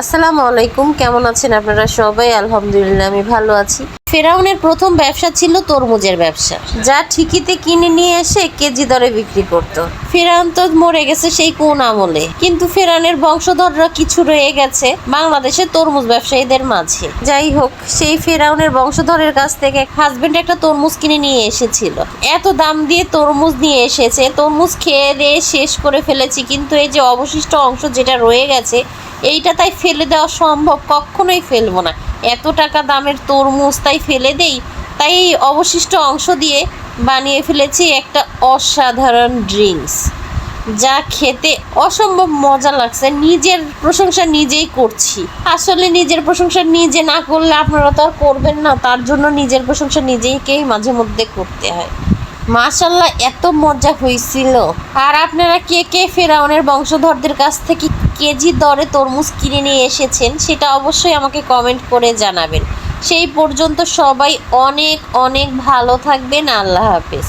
আসসালামু আলাইকুম কেমন আছেন আপনারা সবাই? আলহামদুলিল্লাহ আমি ভালো আছি। ফেরাউনের প্রথম ব্যবসা ছিল তরমুজের ব্যবসা, যা ঠিকিতে কিনে নিয়ে এসে কেজি দরে বিক্রি করত। ফেরাউন তো মরে গেছে সেই কোন আমলে। কিন্তু ফেরাউনের বংশধররা কিছু রয়ে গেছে বাংলাদেশের তরমুজ ব্যবসায়ীদের মাঝে। যাই হোক, সেই ফেরাউনের বংশধরের কাছ থেকে হাজবেন্ড একটা তরমুজ কিনে নিয়ে এসেছিল। এত দাম দিয়ে তরমুজ নিয়ে এসেছে, তরমুজ খেয়ে দিয়ে শেষ করে ফেলেছি, কিন্তু এই যে অবশিষ্ট অংশ যেটা রয়ে গেছে, এইটা তাই ফেলে দেওয়া সম্ভব কখনোই ফেলব না। এত টাকা দামের তরমুজ তাই ফেলে দেই? তাই এই অবশিষ্ট অংশ দিয়ে বানিয়ে ফেলেছি একটা অসাধারণ ড্রিঙ্কস। যা খেতে অসম্ভব মজা লাগছে। নিজের প্রশংসা নিজেই করছি। আসলে নিজের প্রশংসা নিজে না করলে আপনারা তো আর করবেন না। তার জন্য নিজের প্রশংসা নিজেইকেই মাঝে মধ্যে করতে হয়। মাশাল্লাহ এত মজা হয়েছিল আর আপনারা কে কে ফেরাউনের বংশধরদের কাছ থেকে কেজি দরে তরমুজ কিনে নিয়ে এসেছেন, সেটা অবশ্যই আমাকে কমেন্ট করে জানাবেন। সেই পর্যন্ত সবাই অনেক অনেক ভালো থাকবেন। আল্লাহ হাফেজ।